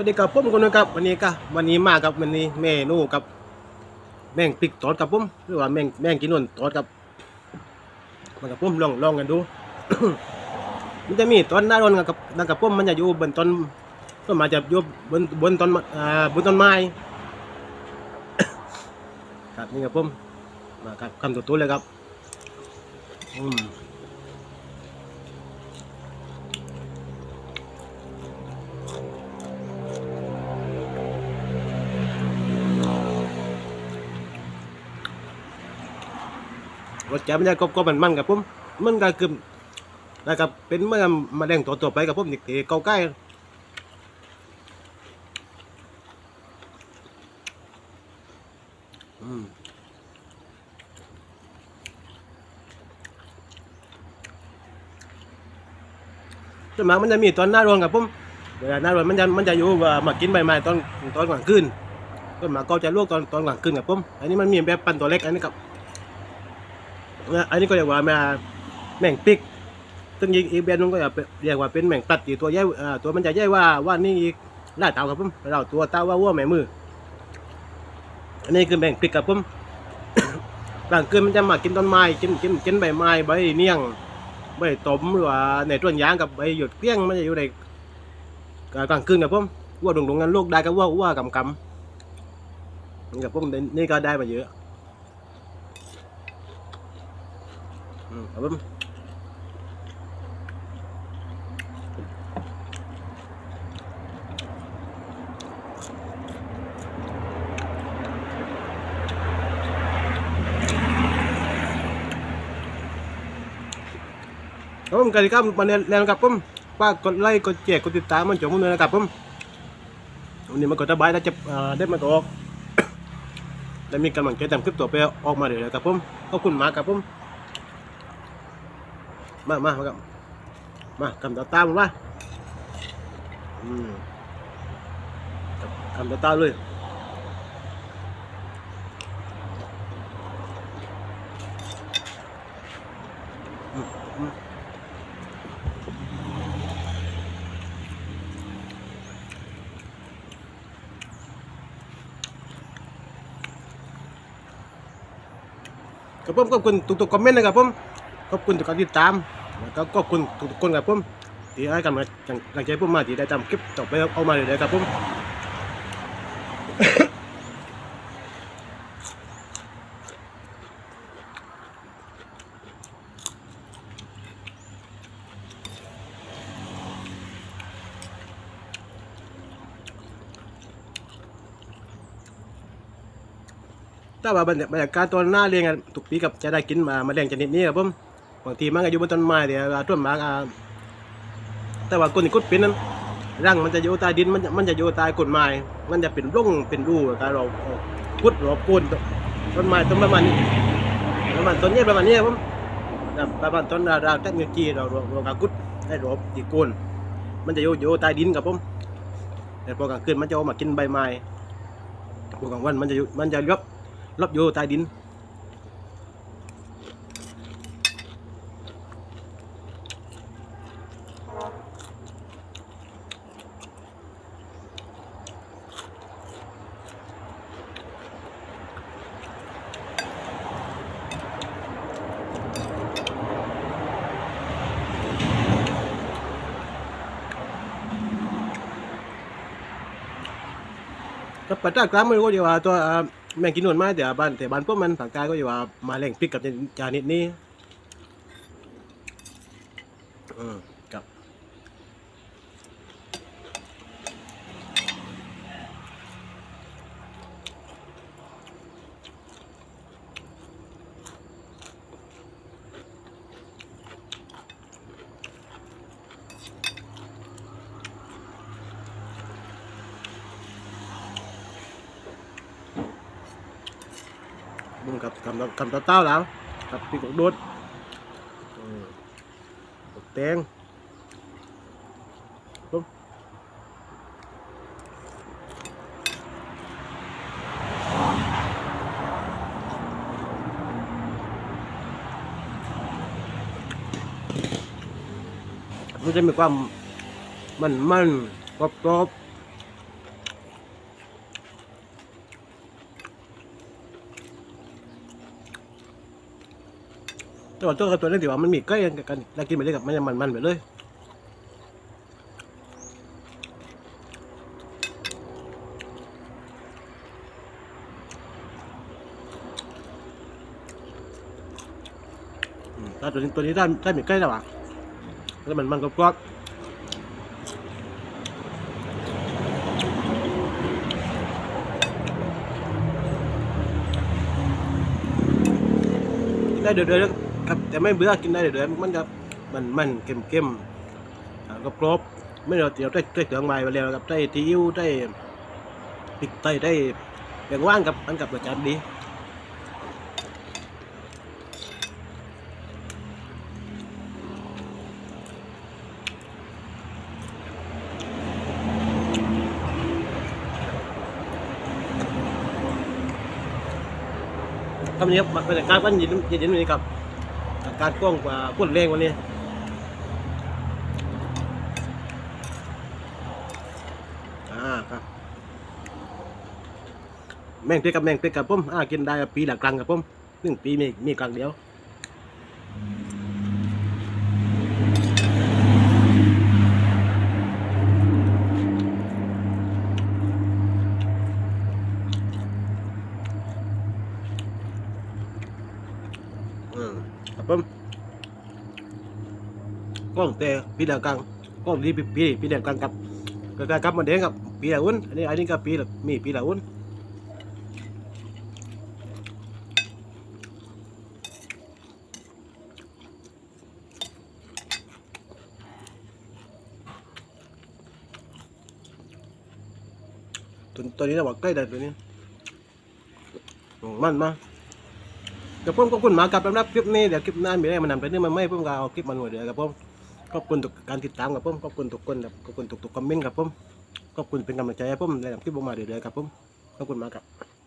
วัสดีครับผมคนนึงครับวันนี้ก็วันนี้มากับวันนี้เมนูกับ แม่งปิกทอดกับผมหรือว่าแม่งแม่งกินนวลทอดกับมันกับผมลองลองกันดู มันจะมีต้นหน้าต้นกับนั่นกับผมมันจะอยู่บนต้นต้นมาจะอยู่บนบนต้นอ่าบนต้นไม้ครับนี่กับผมมาครับคำตัวตัวเลยครับอืม รสชาติมันจะกรอบๆมันๆกับผมมันก็คือนะครับเป็นเมื่อมาแดงตัวตัวๆไปกับผมนี่เอเกาใกล้อืมส่วนมากมันจะมีตอนหน้าร้อนกับผมเวลาหน้าร้อนมันจะมันจะอยู่ว่ามากินใบไม้ตอนตอนกลางคืนส่วนมากก็จะลวกตอนตอนกลางคืนกับผมอันนี้มันมีแบบปันตัวเล็กอันนี้กับ อันนี้ก็เรียกว่าแม่แมงปิก ซึ่งอีกอีกแบบนึงก็เรียกว่าเป็นแมงตัดอีกตัวใหญ่ตัวมันจะใหญ่ว่าว่านี่อีกล่าเต่าครับผมเราตัวเต่าว่าวัวแม่มือ อันนี้คือแมงปิกครับผมกลางคืนมันจะมากินต้นไม้กินกินกินใบไม้ใบเนียงใบตมหรือว่าในต้นยางกับใบหยดเปี้ยงมันจะอยู่ในกลางคืนครับผมวัวดงดงกันลูกได้กับวัววัวกำกำนี่ครับผมนี่ก็ได้มาเยอะ อืม ครับผมครับผมกติกามาเรียนเรียนกับผมฝากดไลค์กดแชร์กดติดตามมันจงมือนะครับผมวันนี้มันก็สบายแล้วจะได้มาออกและมีกำลังใจทำคลิปต่อไปออกมาเรื่อยๆครับผมขอบคุณมากครับผม มามามาครับมากำตาตามมาอืมกำตาตาเลยครับผมขอบคุณทุกๆคอมเมนต์นะครับผมขอบคุณทุกการติดตาม แล้วก็ขอบคุณทุกคนครับผมที่ให้กำลังกำลังใจผมมาที่ได้ทำคลิปต่อไปเอามาเลยๆครับผมถ้าว่าบรรยากาศตอนหน้าเรียนกันทุกปีกับจะได้กินมามาแดงชนิดนี้ครับผม บางทีมันก็อยู่บนต้นไม้เดี๋ยวว่าต้นไม้อ่าแต่ว่าคนที่กุดเป็นนั้นรังมันจะอยู่ใต้ดินมันจะมันจะอยู่ใต้ก้นไม้มันจะเป็นร่องเป็นรูการเราเอากุดรอบโคนต้นไม้ต้นประมาณนี้ประมาณต้นนี้ประมาณนี้ครับผมประมาณต้นราวๆเทคโนโลยีเราเราเรากากุดให้รอบที่โคนมันจะอยู่อยู่ใต้ดินครับผมแต่พอกลางคืนมันจะออกมากินใบไม้พอกลางวันมันจะมันจะยบลบอยู่ใต้ดิน ก็ปัจจัยกลางมันก็อยู่ว่าตัวแมงกินนวลไม้แต่บ้านแต่บ้านพวกมันผักกายก็อยู่ว่ามาแรงพริกกับจานิดนี้อืม กับกับกับตาเต้าแล้วกับพริกกดดอืมบักแตงปุ๊บมันจะมีความมันมันกรอบ แต่ว่าตัวกับตัวนี้ถือว่ามันมีใกล้กันแล้วกินไปเลยกับมันจะมันๆไปเลยอืมถ้าตัวนี้ตัวนี้ได้ได้มีใกล้แล้วอะแล้วมันมันกรอบได้เดือดๆ ครับแต่ไม่เบื่อกินได้เดือดๆมันจะมันมันเค็มๆอ่ากรอบไม่เราเดี๋ยวได้ได้เครื่องไม้ไปแล้วครับได้ซีอิ๊วได้พริกไทยได้อย่างว่างกับมันกับรสชาติดีทำนี้ครับบรรยากาศวันเย็นเย็นๆวันนี้ครับ กาศกว้างกว่าพุ่นแรงวันนี้อ่าครับแมงเป็ดกับแมงเป็ดกับผมอ่ากินได้ปีละครั้งกับผมหนึ่งปีมีมีกลางเดียวอืมครับ ผมกล้องแต่ปีละครั้งกล้องที่ปีปีปีละครั้งกับก็กลับมาเด้งกับปีละอุ่นอันนี้อันนี้ก็ปีละมีปีละอุ่นตัวตัวนี้นะว่าใกล้ได้ตัวนี้มันมา เดี๋ยวผมขอบคุณมากับสำหรับคลิปนี้เดี๋ยวคลิปหน้ามีอะไรมานำไปนี่มันไม่ผมก็เอาคลิปมาหน่วยเดียวกับผมขอบคุณทุกการติดตามกับผมขอบคุณทุกคนครับขอบคุณทุกๆคอมเมนต์กับผมขอบคุณเป็นกำลังใจให้ผมในคลิปออกมาเรื่อยๆครับผมขอบคุณมากครับ